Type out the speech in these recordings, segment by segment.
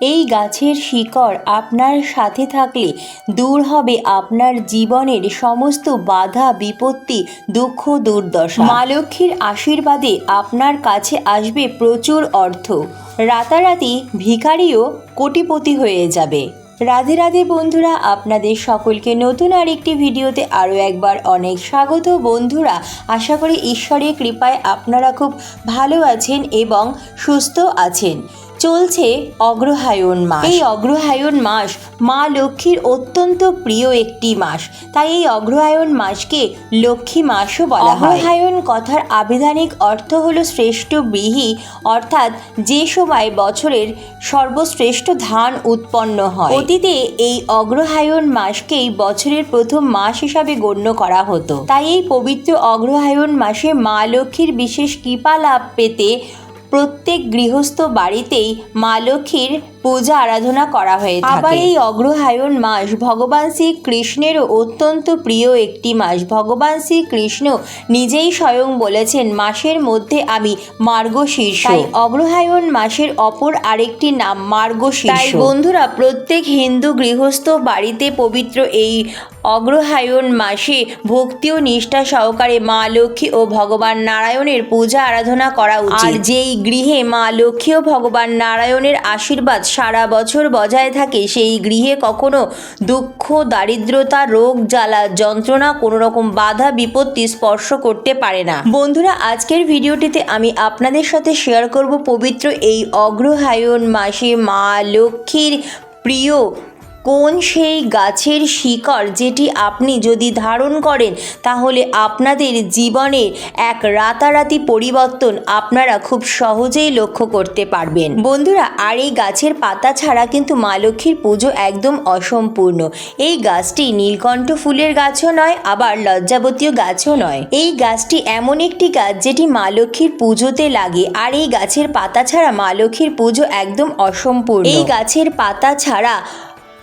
এই গাছের শিকড় আপনার সাথে থাকলে দূর হবে আপনার জীবনের সমস্ত বাধা, বিপত্তি, দুঃখ, দুর্দশা। মা লক্ষ্মীর আশীর্বাদে আপনার কাছে আসবে প্রচুর অর্থ। রাতারাতি ভিখারিও কোটিপতি হয়ে যাবে। রাধে রাধে বন্ধুরা, আপনাদের সকলকে নতুন আরেকটি ভিডিওতে আরও একবার অনেক স্বাগত বন্ধুরা। আশা করি ঈশ্বরের কৃপায় আপনারা খুব ভালো আছেন এবং সুস্থ আছেন। চলছে অগ্রহায়ণ মাস। এই অগ্রহায়ণ মাস মা লক্ষ্মীর অত্যন্ত প্রিয় একটি মাস। তাই এই অগ্রহায়ণ মাসকে লক্ষ্মী মাসও বলা হয়। অগ্রহায়ণ কথার আবিধানিক অর্থ হলো শ্রেষ্ঠ ব্রীহি অর্থাৎ যে সময় বছরের সর্বশ্রেষ্ঠ ধান উৎপন্ন হয়। অতীতে এই অগ্রহায়ণ মাসকেই বছরের প্রথম মাস হিসাবে গণ্য করা হতো। তাই এই পবিত্র অগ্রহায়ণ মাসে মা লক্ষ্মীর বিশেষ কৃপা লাভ পেতে প্রত্যেক গৃহস্থ বাড়িতেই মা লক্ষ্মীর পূজা আরাধনা করা হয়ে থাকে। আবার এই অগ্রহায়ণ মাস ভগবান শ্রীকৃষ্ণেরও অত্যন্ত প্রিয় একটি মাস। ভগবান শ্রীকৃষ্ণ নিজেই স্বয়ং বলেছেন মাসের মধ্যে আমি মার্গশীর্ষ। তাই অগ্রহায়ণ মাসের অপর আরেকটি নাম মার্গশীর্ষ। তাই বন্ধুরা প্রত্যেক হিন্দু গৃহস্থ বাড়িতে পবিত্র এই অগ্রহায়ণ মাসে ভক্তি ও নিষ্ঠা সহকারে মা লক্ষ্মী ও ভগবান নারায়ণের পূজা আরাধনা করা উচিত। আর যেই গৃহে মা লক্ষ্মী ও ভগবান নারায়ণের আশীর্বাদ সারা বছর বজায় থাকে, সেই গৃহে কখনো দুঃখ, দারিদ্রতা, রোগ, জ্বালা, যন্ত্রণা কোনো রকম বাধা, বিপত্তি স্পর্শ করতে পারে না। বন্ধুরা, আজকের ভিডিওটিতে আমি আপনাদের সাথে শেয়ার করব পবিত্র এই অগ্রহায়ণ মাসে মা লক্ষ্মীর প্রিয় কোন সেই গাছের শিকড় যেটি আপনি যদি ধারণ করেন, তাহলে আপনাদের জীবনে এক রাতারাতি পরিবর্তন আপনারা খুব সহজেই লক্ষ্য করতে পারবেন। বন্ধুরা, আর এই গাছের পাতা ছাড়া কিন্তু মা লক্ষ্মীর পুজো একদম অসম্পূর্ণ। এই গাছটি নীলকণ্ঠ ফুলের গাছও নয়, আবার লজ্জাবতীয় গাছও নয়। এই গাছটি এমন একটি গাছ যেটি মা লক্ষ্মীর পুজোতে লাগে, আর এই গাছের পাতা ছাড়া মা লক্ষ্মীর পুজো একদম অসম্পূর্ণ। এই গাছের পাতা ছাড়া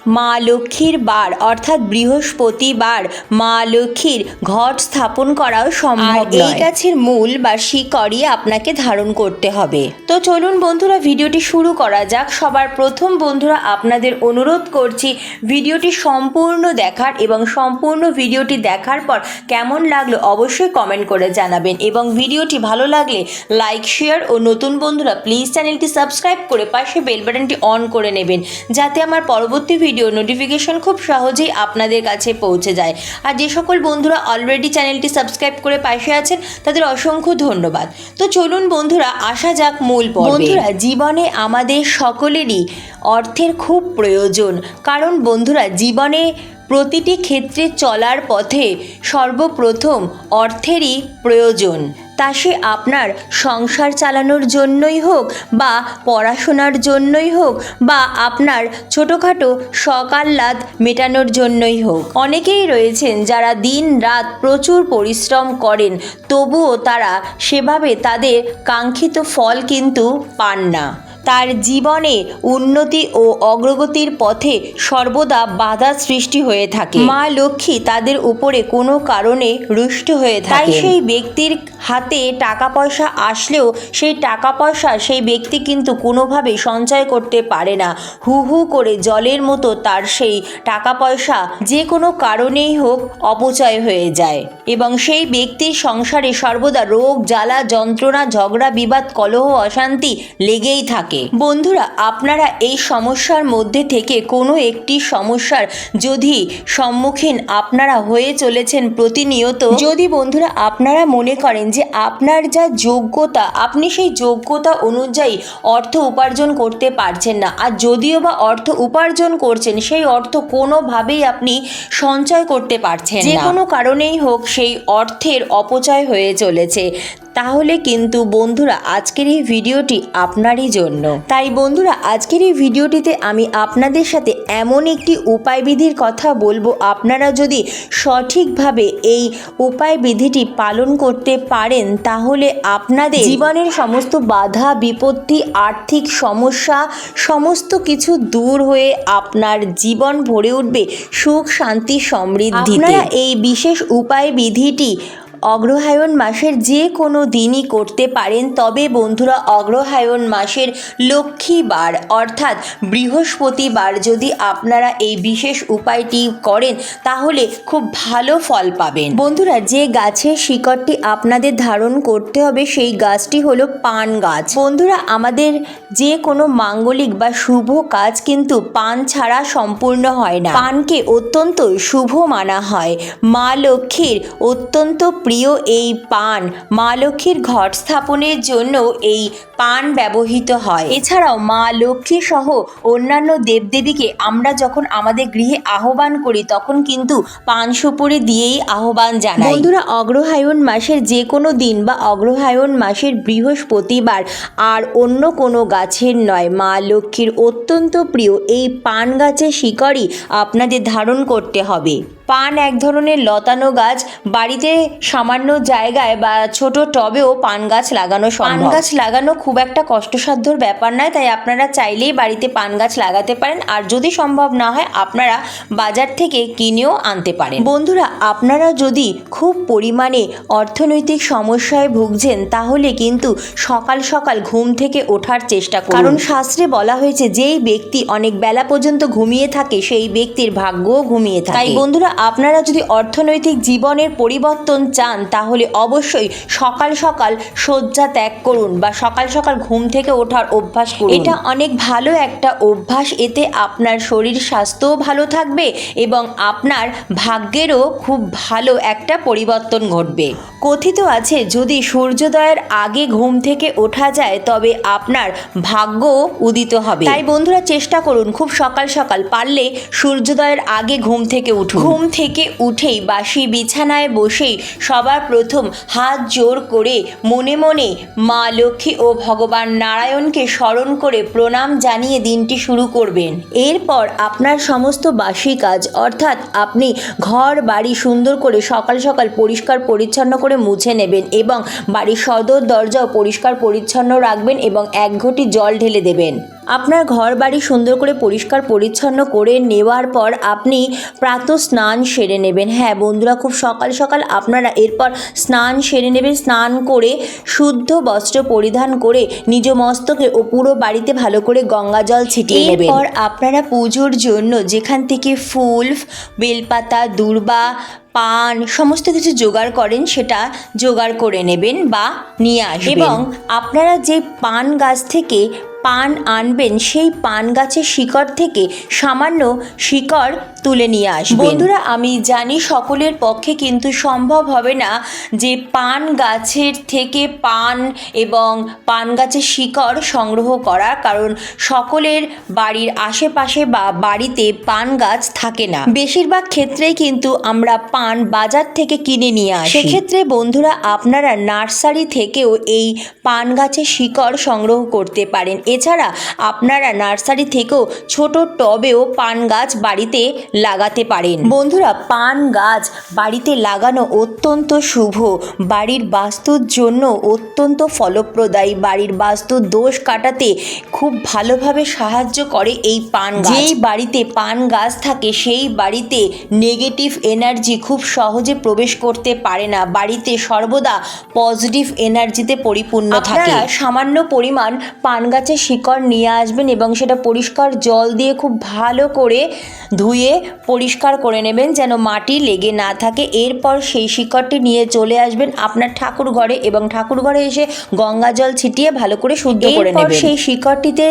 মা লক্ষ্মীর বার অর্থাৎ বৃহস্পতিবার মা লক্ষ্মীর ঘট স্থাপন করাও সম্ভব এই গাছের মূল বা শিকড়ই আপনাকে ধারণ করতে হবে। তো চলুন বন্ধুরা ভিডিওটি শুরু করা যাক। সবার প্রথম বন্ধুরা আপনাদের অনুরোধ করছি ভিডিওটি সম্পূর্ণ দেখার এবং সম্পূর্ণ ভিডিওটি দেখার পর কেমন লাগল অবশ্যই কমেন্ট করে জানাবেন। এবং ভিডিওটি ভালো লাগলে লাইক শেয়ার ও নতুন বন্ধুরা প্লিজ চ্যানেলটি সাবস্ক্রাইব করে পাশে বেল বাটনটি অন করে নেবেন যাতে আমার পরবর্তী ভিডিও নোটিফিকেশন খুব সহজেই আপনাদের কাছে পৌঁছে যায়। আর যে সকল বন্ধুরা অলরেডি চ্যানেলটি সাবস্ক্রাইব করে পাশে আছেন, তাদের অসংখ্য ধন্যবাদ। তো চলুন বন্ধুরা, আসা যাক মূল বন্ধুরা, জীবনে আমাদের সকলেরই অর্থের খুব প্রয়োজন। কারণ বন্ধুরা, জীবনে প্রতিটি ক্ষেত্রে চলার পথে সর্বপ্রথম অর্থেরই প্রয়োজন। তা সে আপনার সংসার চালানোর জন্যই হোক বা পড়াশোনার জন্যই হোক বা আপনার ছোটোখাটো সকাল্লাদ মেটানোর জন্যই হোক। অনেকেই রয়েছেন যারা দিন রাত প্রচুর পরিশ্রম করেন তবুও তারা সেভাবে তাদের কাঙ্ক্ষিত ফল কিন্তু পান না। তার জীবনে উন্নতি ও অগ্রগতির পথে সর্বদা বাধা সৃষ্টি হয়ে থাকে। মা লক্ষ্মী তাদের উপরে কোনো কারণে রুষ্ট হয়ে থাকে তাই সেই ব্যক্তির হাতে টাকা পয়সা আসলেও সেই টাকা পয়সা সেই ব্যক্তি কিন্তু কোনোভাবে সঞ্চয় করতে পারে না। হু হু করে জলের মতো তার সেই টাকা পয়সা যে কোনো কারণেই হোক অপচয় হয়ে যায়। এবং সেই ব্যক্তির সংসারে সর্বদা রোগ, জ্বালা, যন্ত্রণা, ঝগড়া, বিবাদ, কলহ, অশান্তি লেগেই থাকে। বন্ধুরা, আপনারা এই সমস্যার মধ্যে থেকে কোনো একটি সমস্যার যদি সম্মুখীন আপনারা হয়ে চলেছেন প্রতিনিয়ত, যদি বন্ধুরা আপনারা মনে করেন যে আপনার যা যোগ্যতা আপনি সেই যোগ্যতা অনুযায়ী অর্থ উপার্জন করতে পারছেন না। আর যদিও বা অর্থ উপার্জন করছেন সেই অর্থ কোনোভাবেই আপনি সঞ্চয় করতে পারছেন যে কোনো কারণেই হোক সেই অর্থের অপচয় হয়ে চলেছে। তাহলে কিন্তু বন্ধুরা আজকের এই ভিডিওটি আপনারই জন্য। তাই বন্ধুরা আজকের এই ভিডিওটিতে আমি আপনাদের সাথে এমন একটি উপায় বিধির কথা বলব। আপনারা যদি সঠিকভাবে এই উপায় বিধিটি পালন করতে পারেন তাহলে আপনাদের জীবনের সমস্ত বাধা বিপত্তি আর্থিক সমস্যা সমস্ত কিছু দূর হয়ে আপনার জীবন ভরে উঠবে সুখ শান্তি সমৃদ্ধি এই বিশেষ উপায় বিধিটি অগ্রহায়ণ মাসের যে কোনো দিনই করতে পারেন, তবে বন্ধুরা, অগ্রহায়ণ মাসের লক্ষ্মীবার অর্থাৎ বৃহস্পতিবার যদি আপনারা এই বিশেষ উপায়টি করেন, তাহলে খুব ভালো ফল পাবেন। বন্ধুরা, যে গাছের শিকড়টি আপনাদের ধারণ করতে হবে, সেই গাছটি হলো পান গাছ। বন্ধুরা, আমাদের যে কোনো মাঙ্গলিক বা শুভ কাজ কিন্তু পান ছাড়া সম্পূর্ণ হয় না। পানকে অত্যন্ত শুভ মানা হয়। মা লক্ষ্মীর অত্যন্ত প্রিয় এই পান মা লক্ষ্মীর ঘট স্থাপনের জন্য এই পান ব্যবহৃত হয়। এছাড়াও মা লক্ষ্মী সহ অন্যান্য দেবদেবীকে আমরা যখন আমাদের গৃহে আহ্বান করি, তখন কিন্তু পান সুপুরি দিয়েই আহ্বান জানাই। বন্ধুরা, অগ্রহায়ণ মাসের যে কোনো দিন বা অগ্রহায়ণ মাসের বৃহস্পতিবার আর অন্য কোনো গাছের নয়। মা লক্ষ্মীর অত্যন্ত প্রিয় এই পান গাছের শিকড়ই আপনাদের ধারণ করতে হবে। পান এক ধরনের লতানো গাছ। বাড়িতে সামান্য জায়গায় বা ছোট টবেও পান গাছ লাগানো সম্ভব। পান গাছ লাগানো খুব একটা কষ্টসাধ্যর ব্যাপার নয় তাই আপনারা চাইলেই বাড়িতে পান গাছ লাগাতে পারেন। আর যদি সম্ভব না হয় আপনারা বাজার থেকে কিনেও আনতে পারেন। বন্ধুরা আপনারা যদি খুব পরিমাণে অর্থনৈতিক সমস্যায় ভুগছেন তাহলে কিন্তু সকাল সকাল ঘুম থেকে ওঠার চেষ্টা করুন। কারণ শাস্ত্রে বলা হয়েছে যেই ব্যক্তি অনেক বেলা পর্যন্ত ঘুমিয়ে থাকে সেই ব্যক্তির ভাগ্যও ঘুমিয়ে থাকে। তাই বন্ধুরা আপনারা যদি অর্থনৈতিক জীবনের পরিবর্তন চান তাহলে অবশ্যই সকাল সকাল শয্যা ত্যাগ করুন বা সকাল সকাল ঘুম থেকে ওঠার অভ্যাস করুন। এটা অনেক ভালো একটা অভ্যাস। এতে আপনার শরীর স্বাস্থ্যও ভালো থাকবে এবং আপনার ভাগ্যেরও খুব ভালো একটা পরিবর্তন ঘটবে। কথিত আছে যদি সূর্যোদয়ের আগে ঘুম থেকে ওঠা যায় তবে আপনার ভাগ্য উদিত হবে। তাই বন্ধুরা চেষ্টা করুন খুব সকাল সকাল পারলে সূর্যোদয়ের আগে ঘুম থেকে উঠুন। ঘুম থেকে উঠেই বাসি বিছানায় বসেই সবার প্রথম হাত জোর করে মনে মনে মা লক্ষ্মী ও ভগবান নারায়ণকে স্মরণ করে প্রণাম জানিয়ে দিনটি শুরু করবেন। এরপর আপনার সমস্ত বাসি কাজ, অর্থাৎ আপনি ঘর, বাড়ি সুন্দর করে সকাল সকাল পরিষ্কার পরিচ্ছন্ন করে মুছে নেবেন এবং বাড়ির সদর দরজাও পরিষ্কার পরিচ্ছন্ন রাখবেন এবং এক ঘটি জল ঢেলে দেবেন। আপনার ঘর বাড়ি সুন্দর করে পরিষ্কার পরিচ্ছন্ন করে নেওয়ার পর আপনি প্রাত স্নান সেরে নেবেন। হ্যাঁ বন্ধুরা খুব সকাল সকাল আপনারা এরপর স্নান সেরে নেবেন। স্নান করে শুদ্ধ বস্ত্র পরিধান করে নিজ মস্তকে ও পুরো বাড়িতে ভালো করে গঙ্গা জল ছিটিয়ে নেবেন। এরপর আপনারা পুজোর জন্য যেখান থেকে ফুল বেলপাতা দূর্বা পান সমস্ত কিছু জোগাড় করেন সেটা জোগাড় করে নেবেন বা নিয়ে আসবেন। এবং আপনারা যে পান গাছ থেকে পান আনবেন সেই পান গাছের শিকড় থেকে সামান্য শিকড় তুলে নিয়ে আসবেন বন্ধুরা আমি জানি সকলের পক্ষে কিন্তু সম্ভব হবে না যে পান গাছের থেকে পান এবং পান গাছের শিকড় সংগ্রহ করা কারণ সকলের বাড়ির আশেপাশে বা বাড়িতে পান গাছ থাকে না। বেশিরভাগ ক্ষেত্রেই কিন্তু আমরা পান বাজার থেকে কিনে নিয়ে আসি। সেক্ষেত্রে বন্ধুরা আপনারা নার্সারি থেকেও এই পান গাছের শিকড় সংগ্রহ করতে পারেন। এছাড়া আপনারা নার্সারি থেকেও ছোট টবেও পান গাছ বাড়িতে লাগাতে পারেন। বন্ধুরা পান গাছ বাড়িতে লাগানো অত্যন্ত শুভ। বাড়ির বাস্তুর জন্য অত্যন্ত ফলপ্রদায়ী। বাড়ির বাস্তু দোষ কাটাতে খুব ভালোভাবে সাহায্য করে এই পান গাছ। যেই বাড়িতে পান গাছ থাকে সেই বাড়িতে নেগেটিভ এনার্জি খুব সহজে প্রবেশ করতে পারে না। বাড়িতে সর্বদা পজিটিভ এনার্জিতে পরিপূর্ণ থাকে। সামান্য পরিমাণ পান গাছের শিকড় নিয়ে আসবেন এবং সেটা পরিষ্কার জল দিয়ে খুব ভালো করে ধুয়ে পরিষ্কার করে নেবেন যেন মাটি লেগে না থাকে। এরপর সেই শিকড়টি নিয়ে চলে আসবেন আপনার ঠাকুর ঘরে এবং ঠাকুর ঘরে এসে গঙ্গা জল ছিটিয়ে ভালো করে শুদ্ধ করে নেবেন। সেই শিকড়টিতে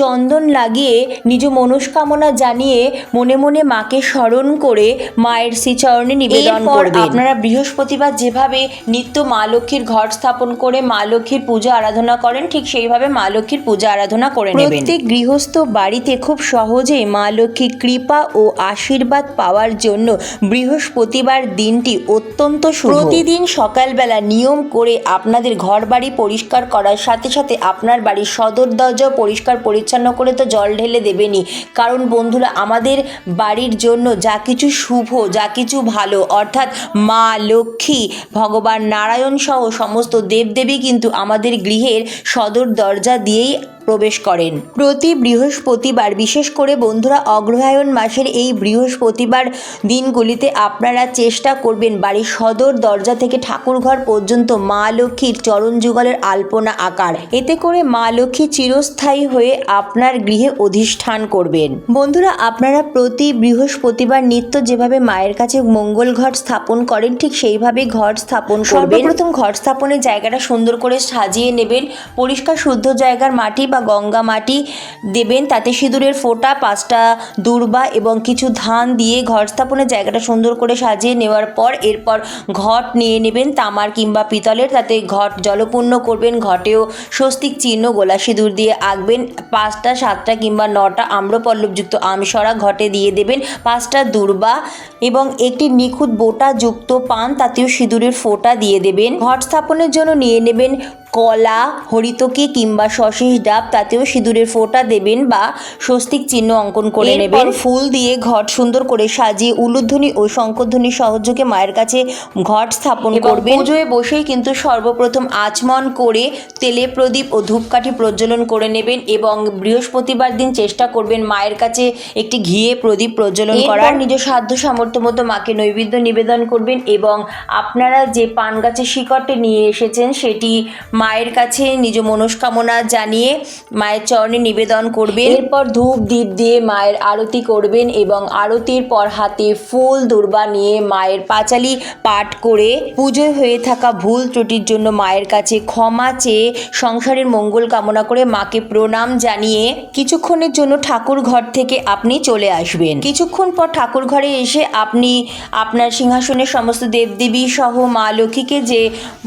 চন্দন লাগিয়ে নিজ মনস্কামনা জানিয়ে মনে মনে মাকে স্মরণ করে মায়ের শ্রীচরণে নিবেদন করবেন। আপনারা বৃহস্পতিবার যেভাবে নিত্য মা লক্ষ্মীর ঘট স্থাপন করে মা লক্ষ্মীর পূজা আরাধনা করেন ঠিক সেইভাবে মা লক্ষ্মীর পূজা আরাধনা করে নেবেন। প্রত্যেক গৃহস্থ বাড়িতে খুব সহজে মা লক্ষ্মীর কৃপা ও আশীর্বাদ পাওয়ার জন্য বৃহস্পতিবার দিনটি অত্যন্ত প্রতিদিন সকালবেলা নিয়ম করে আপনাদের ঘর বাড়ি পরিষ্কার করার সাথে সাথে আপনার বাড়ির সদর দরজাও পরিষ্কার পরিচ্ছন্ন করে তো জল ঢেলে দেবেনই। কারণ বন্ধুরা, আমাদের বাড়ির জন্য যা কিছু শুভ, যা কিছু ভালো, অর্থাৎ মা, লক্ষ্মী, ভগবান নারায়ণ সহ সমস্ত দেবদেবী কিন্তু আমাদের গৃহের সদর দরজা দিয়েই প্রবেশ করেন। প্রতি বৃহস্পতিবার বিশেষ করে বন্ধুরা অগ্রহায়ণ মাসের এই বৃহস্পতিবার দিনগুলিতে আপনারা চেষ্টা করবেন বাড়ির সদর দরজা থেকে ঠাকুরঘর পর্যন্ত মা লক্ষ্মীর চরণ যুগলের আলপনা আকার। এতে করে মা লক্ষ্মী চিরস্থায়ী হয়ে আপনার গৃহে অধিষ্ঠান করবেন। বন্ধুরা আপনারা প্রতি বৃহস্পতিবার নিত্য যেভাবে মায়ের কাছে মঙ্গল ঘট স্থাপন করেন ঠিক সেইভাবে ঘট স্থাপন করবেন। প্রথম ঘট স্থাপনের জায়গাটা সুন্দর করে সাজিয়ে নেবেন। পরিষ্কার শুদ্ধ জায়গার মাটি বা গঙ্গা মাটি দেবেন, তাতে সিঁদুরের ফোঁটা, পাঁচটা দূর্বা এবং কিছু ধান দিয়ে ঘর স্থাপনের জায়গাটা সুন্দর করে সাজিয়ে নেওয়ার পর এরপর ঘট নিয়ে নেবেন তামার কিংবা পিতলের। তাতে ঘট জলপূর্ণ করবেন, ঘটেও স্বস্তিক চিহ্ন, গোলা সিঁদুর দিয়ে আঁকবেন, পাঁচটা, সাতটা কিংবা নটা আম্রপল্লবযুক্ত আমসরা ঘটে দিয়ে দেবেন পাঁচটা দূর্বা এবং একটি নিখুঁত বোটা যুক্ত পান, তাতেও সিঁদুরের ফোঁটা দিয়ে দেবেন। ঘট স্থাপনের জন্য নিয়ে নেবেন কলা হরিতকি কিংবা সশিস ডাব তাতেও সিঁদুরের ফোঁটা দেবেন বা স্বস্তিক চিহ্ন অঙ্কন করে নেবেন। ফুল দিয়ে ঘট সুন্দর করে সাজিয়ে উলুধ্বনি ও শঙ্করধ্বনি সহযোগে মায়ের কাছে ঘট স্থাপন করবেন। পুজোয় বসেই কিন্তু সর্বপ্রথম আচমন করে তেলে প্রদীপ ও ধূপকাঠি প্রজ্বলন করে নেবেন এবং বৃহস্পতিবার দিন চেষ্টা করবেন মায়ের কাছে একটি ঘিয়ে প্রদীপ প্রজ্বলন করার। নিজ সাধ্য সামর্থ্য মতো মাকে নৈবেদ্য নিবেদন করবেন এবং আপনারা যে পান গাছের শিকড়টি নিয়ে এসেছেন সেটি মায়ের কাছে নিজ মনস্কামনা জানিয়ে মায়ের চরণে নিবেদন করবেন। এরপর ধূপ দ্বীপ দিয়ে মায়ের আরতি করবেন এবং আরতির পর হাতে ফুল, দুর্বা নিয়ে মায়ের পাঁচালি পাঠ করে পুজোয় হয়ে থাকা ভুল ত্রুটির জন্য মায়ের কাছে ক্ষমা চেয়ে সংসারের মঙ্গল কামনা করে মাকে প্রণাম জানিয়ে কিছুক্ষণের জন্য ঠাকুর ঘর থেকে আপনি চলে আসবেন। কিছুক্ষণ পর ঠাকুর ঘরে এসে আপনি আপনার সিংহাসনের সমস্ত দেবদেবী সহ মা লক্ষ্মীকে যে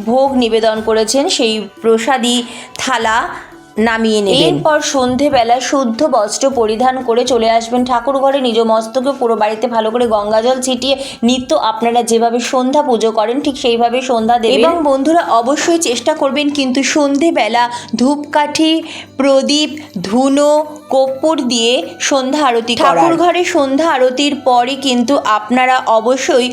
ভোগ নিবেদন করেছেন, সেই প্রসাদী থালা নামিয়ে নেবেন। এরপর সন্ধেবেলা শুদ্ধ বস্ত্র পরিধান করে চলে আসবেন ঠাকুর ঘরে নিজ মস্তকে পুরো বাড়িতে ভালো করে গঙ্গা জল ছিটিয়ে নিত্য আপনারা যেভাবে সন্ধ্যা পুজো করেন ঠিক সেইভাবে সন্ধ্যা দেবেন। এবং বন্ধুরা অবশ্যই চেষ্টা করবেন কিন্তু সন্ধেবেলা ধূপকাঠি প্রদীপ ধুনো কর্পূর দিয়ে সন্ধ্যা আরতি ঠাকুর ঘরে সন্ধ্যা আরতির পরই কিন্তু আপনারা অবশ্যই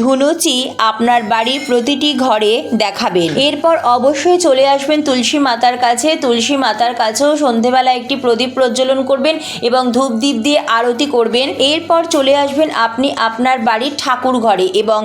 ধুনুচি আপনার বাড়ির প্রতিটি ঘরে দেখাবেন। এরপর অবশ্যই চলে আসবেন তুলসী মাতার কাছে। তুলসী মাতার কাছেও সন্ধেবেলা একটি প্রদীপ প্রজ্বলন করবেন এবং ধূপ দ্বীপ দিয়ে আরতি করবেন। এরপর চলে আসবেন আপনি আপনার বাড়ির ঠাকুর ঘরে এবং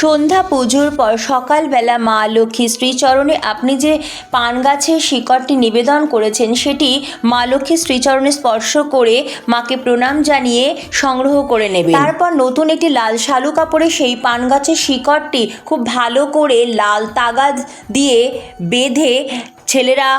সন্ধ্যা পুজোর পর সকালবেলা মা লক্ষ্মী শ্রীচরণে আপনি যে পান গাছের শিকড়টি নিবেদন করেছেন, সেটি মা লক্ষ্মী শ্রীচরণে স্পর্শ করে মাকে প্রণাম জানিয়ে সংগ্রহ করে নেবে তারপর নতুন একটি লাল শালু কাপড়ে সেই পান গাছের শিকড়টি খুব ভালো করে লাল তাগাদ দিয়ে বেঁধে ছেলেরা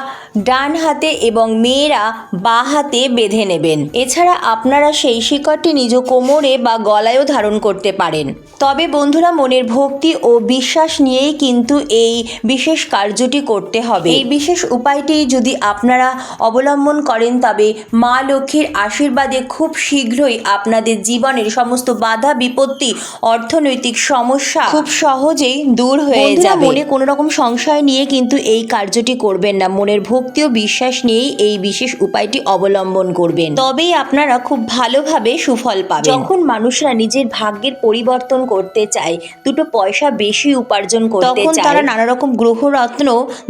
ডান হাতে এবং মেয়েরা বা হাতে বেঁধে নেবেন। এছাড়া আপনারা সেই শিকড়টি নিজ কোমরে বা গলায়ও ধারণ করতে পারেন। তবে বন্ধুরা মনের ভক্তি ও বিশ্বাস নিয়েই কিন্তু এই বিশেষ কার্যটি করতে হবে। এই বিশেষ উপায়টি যদি আপনারা অবলম্বন করেন তবে মা লক্ষ্মীর আশীর্বাদে খুব শীঘ্রই আপনাদের জীবনের সমস্ত বাধা বিপত্তি অর্থনৈতিক সমস্যা খুব সহজেই দূর হয়ে যাবে। মনে কোনো রকম সংশয় নিয়ে কিন্তু এই কার্যটি করবেন না। মনের ভক্তি ও বিশ্বাস নিয়েই এই বিশেষ উপায়টি অবলম্বন করবেন। তবেই আপনারা খুব ভালোভাবে সুফল পাবেন। যখন মানুষরা নিজের ভাগ্যের পরিবর্তন করতে চায় দুটো পয়সা বেশি উপার্জন করতে তখন তারা নানা রকম গ্রহরত্ন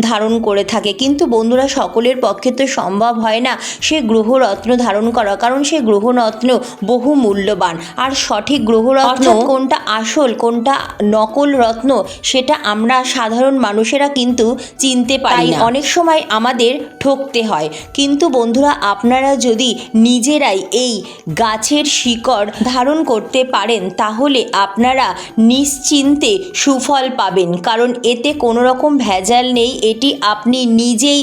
ধারণ করে থাকে। কিন্তু বন্ধুরা সকলের পক্ষে তো সম্ভব হয় না সে গ্রহরত্ন ধারণ করা। কারণ সে গ্রহরত্ন বহু মূল্যবান আর সঠিক গ্রহরত্ন কোনটা আসল কোনটা নকল রত্ন সেটা আমরা সাধারণ মানুষেরা কিন্তু চিনতে পারি না। অনেক সময় আমাদের ঠকতে হয়। কিন্তু বন্ধুরা, আপনারা যদি নিজেরাই এই গাছের শিকড় ধারণ করতে পারেন, তাহলে আপনারা নিশ্চিন্তে সুফল পাবেন। কারণ এতে কোনো রকম ভেজাল নেই। এটি আপনি নিজেই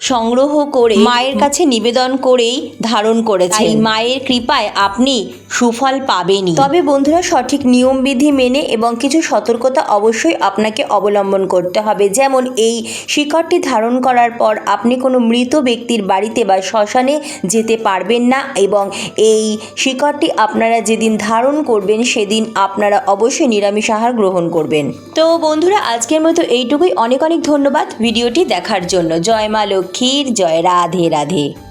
সংগ্রহ করে মায়ের কাছে নিবেদন করেই ধারণ করেছেন। তাই মায়ের কৃপায় আপনি সুফল পাবেনই। তবে বন্ধুরা সঠিক নিয়মবিধি মেনে এবং কিছু সতর্কতা অবশ্যই আপনাকে অবলম্বন করতে হবে। যেমন এই শিকড়টি ধারণ করার পর আপনি কোনো মৃত ব্যক্তির বাড়িতে বা শ্মশানে যেতে পারবেন না এবং এই শিকড়টি আপনারা যেদিন ধারণ করবেন সেদিন আপনারা অবশ্যই নিরামিষ আহার গ্রহণ করবেন। তো বন্ধুরা আজকের মতো এইটুকুই। অনেক অনেক ধন্যবাদ ভিডিওটি দেখার জন্য। জয় মা লক্ষ্মীর জয়। রাধে রাধে।